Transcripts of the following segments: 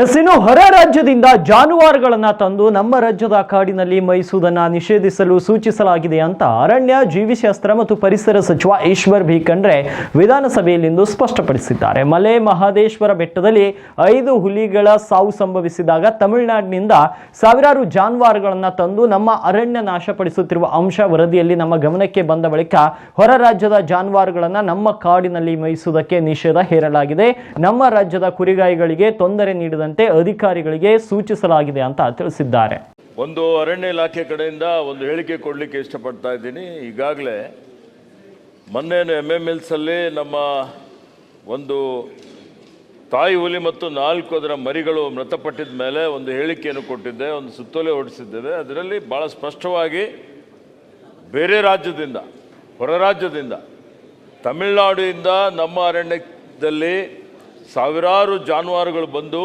S ಇನ್ನು ಹೊರ ರಾಜ್ಯದಿಂದ ಜಾನುವಾರುಗಳನ್ನ ತಂದು ನಮ್ಮ ರಾಜ್ಯದ ಕಾಡಿನಲ್ಲಿ ಮೈಸುವುದನ್ನ ನಿಷೇಧಿಸಲು ಸೂಚಿಸಲಾಗಿದೆ ಅಂತ ಅರಣ್ಯ, ಜೀವಿಶಾಸ್ತ್ರ ಮತ್ತು ಪರಿಸರ ಸಚಿವ ಈಶ್ವರ್ ಬಿ ಖಂಡ್ರೆ ವಿಧಾನಸಭೆಯಲ್ಲಿಂದು ಸ್ಪಷ್ಟಪಡಿಸಿದ್ದಾರೆ. ಮಲೆ ಮಹದೇಶ್ವರ ಬೆಟ್ಟದಲ್ಲಿ ಐದು ಹುಲಿಗಳ ಸಾವು ಸಂಭವಿಸಿದಾಗ ತಮಿಳುನಾಡಿನಿಂದ ಸಾವಿರಾರು ಜಾನುವಾರುಗಳನ್ನ ತಂದು ನಮ್ಮ ಅರಣ್ಯ ನಾಶಪಡಿಸುತ್ತಿರುವ ಅಂಶ ವರದಿಯಲ್ಲಿ ನಮ್ಮ ಗಮನಕ್ಕೆ ಬಂದ ಬಳಿಕ ಹೊರ ರಾಜ್ಯದ ಜಾನುವಾರುಗಳನ್ನ ನಮ್ಮ ಕಾಡಿನಲ್ಲಿ ಮೇಯಿಸುವುದಕ್ಕೆ ನಿಷೇಧ ಹೇರಲಾಗಿದೆ. ನಮ್ಮ ರಾಜ್ಯದ ಕುರಿಗಾಯಿಗಳಿಗೆ ತೊಂದರೆ ನೀಡದಂತೆ ಅಧಿಕಾರಿಗಳಿಗೆ ಸೂಚಿಸಲಾಗಿದೆ ಅಂತ ತಿಳಿಸಿದ್ದಾರೆ. ಒಂದು ಅರಣ್ಯ ಇಲಾಖೆ ಕಡೆಯಿಂದ ಒಂದು ಹೇಳಿಕೆ ಕೊಡಲಿಕ್ಕೆ ಇಷ್ಟಪಡ್ತಾ ಇದ್ದೀನಿ. ಈಗಾಗಲೇ ಮೊನ್ನೆ ಎಂ ಎಂ ಎಲ್ಸಲ್ಲಿ ನಮ್ಮ ಒಂದು ತಾಯಿ ಹುಲಿ ಮತ್ತು ನಾಲ್ಕು ಅದರ ಮರಿಗಳು ಮೃತಪಟ್ಟಿದ ಮೇಲೆ ಒಂದು ಹೇಳಿಕೆಯನ್ನು ಕೊಟ್ಟಿದ್ದೆ, ಒಂದು ಸುತ್ತೋಲೆ ಹೊರಡಿಸಿದ್ದೇವೆ. ಅದರಲ್ಲಿ ಭಾಳ ಸ್ಪಷ್ಟವಾಗಿ ಬೇರೆ ರಾಜ್ಯದಿಂದ, ಹೊರ ರಾಜ್ಯದಿಂದ, ತಮಿಳುನಾಡಿನಿಂದ ನಮ್ಮ ಅರಣ್ಯದಲ್ಲಿ ಸಾವಿರಾರು ಜಾನುವಾರುಗಳು ಬಂದು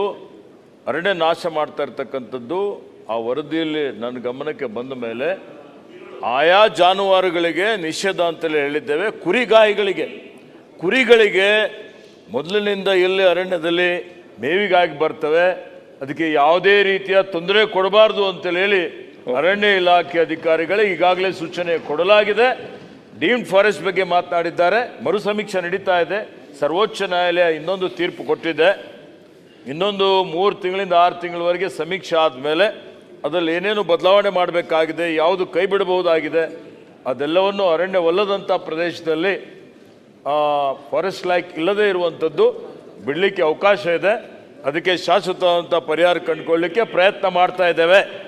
ಅರಣ್ಯ ನಾಶ ಮಾಡ್ತಾ ಇರ್ತಕ್ಕಂಥದ್ದು ಆ ವರದಿಯಲ್ಲಿ ನನ್ನ ಗಮನಕ್ಕೆ ಬಂದ ಮೇಲೆ ಆಯಾ ಜಾನುವಾರುಗಳಿಗೆ ನಿಷೇಧ ಅಂತಲೇ ಹೇಳಿದ್ದೇವೆ. ಕುರಿಗಾಯಿಗಳಿಗೆ. ಕುರಿಗಳಿಗೆ ಮೊದಲಿನಿಂದ ಇಲ್ಲಿ ಅರಣ್ಯದಲ್ಲಿ ಮೇವಿಗಾಗಿ ಬರ್ತವೆ. ಅದಕ್ಕೆ ಯಾವುದೇ ರೀತಿಯ ತೊಂದರೆ ಕೊಡಬಾರ್ದು ಅಂತೇಳಿ ಹೇಳಿ ಅರಣ್ಯ ಇಲಾಖೆ ಅಧಿಕಾರಿಗಳಿಗೆ ಈಗಾಗಲೇ ಸೂಚನೆ ಕೊಡಲಾಗಿದೆ. ಡೀಮ್ಡ್ ಫಾರೆಸ್ಟ್ ಬಗ್ಗೆ ಮಾತನಾಡಿದ್ದಾರೆ. ಮರು ಸಮೀಕ್ಷೆ ನಡೀತಾ ಇದೆ. ಸರ್ವೋಚ್ಚ ನ್ಯಾಯಾಲಯ ಇನ್ನೊಂದು ತೀರ್ಪು ಕೊಟ್ಟಿದೆ. ಇನ್ನೊಂದು ಮೂರು ತಿಂಗಳಿಂದ ಆರು ತಿಂಗಳವರೆಗೆ ಸಮೀಕ್ಷೆ ಆದಮೇಲೆ ಅದರಲ್ಲಿ ಏನೇನು ಬದಲಾವಣೆ ಮಾಡಬೇಕಾಗಿದೆ, ಯಾವುದು ಕೈ ಬಿಡಬಹುದಾಗಿದೆ, ಅದೆಲ್ಲವನ್ನು ಅರಣ್ಯವಲ್ಲದಂಥ ಪ್ರದೇಶದಲ್ಲಿ ಫಾರೆಸ್ಟ್ ಲೈಕ್ ಇಲ್ಲದೇ ಇರುವಂಥದ್ದು ಬಿಡಲಿಕ್ಕೆ ಅವಕಾಶ ಇದೆ. ಅದಕ್ಕೆ ಶಾಶ್ವತವಾದಂಥ ಪರಿಹಾರ ಕಂಡುಕೊಳ್ಳಲಿಕ್ಕೆ ಪ್ರಯತ್ನ ಮಾಡ್ತಾ ಇದ್ದೇವೆ.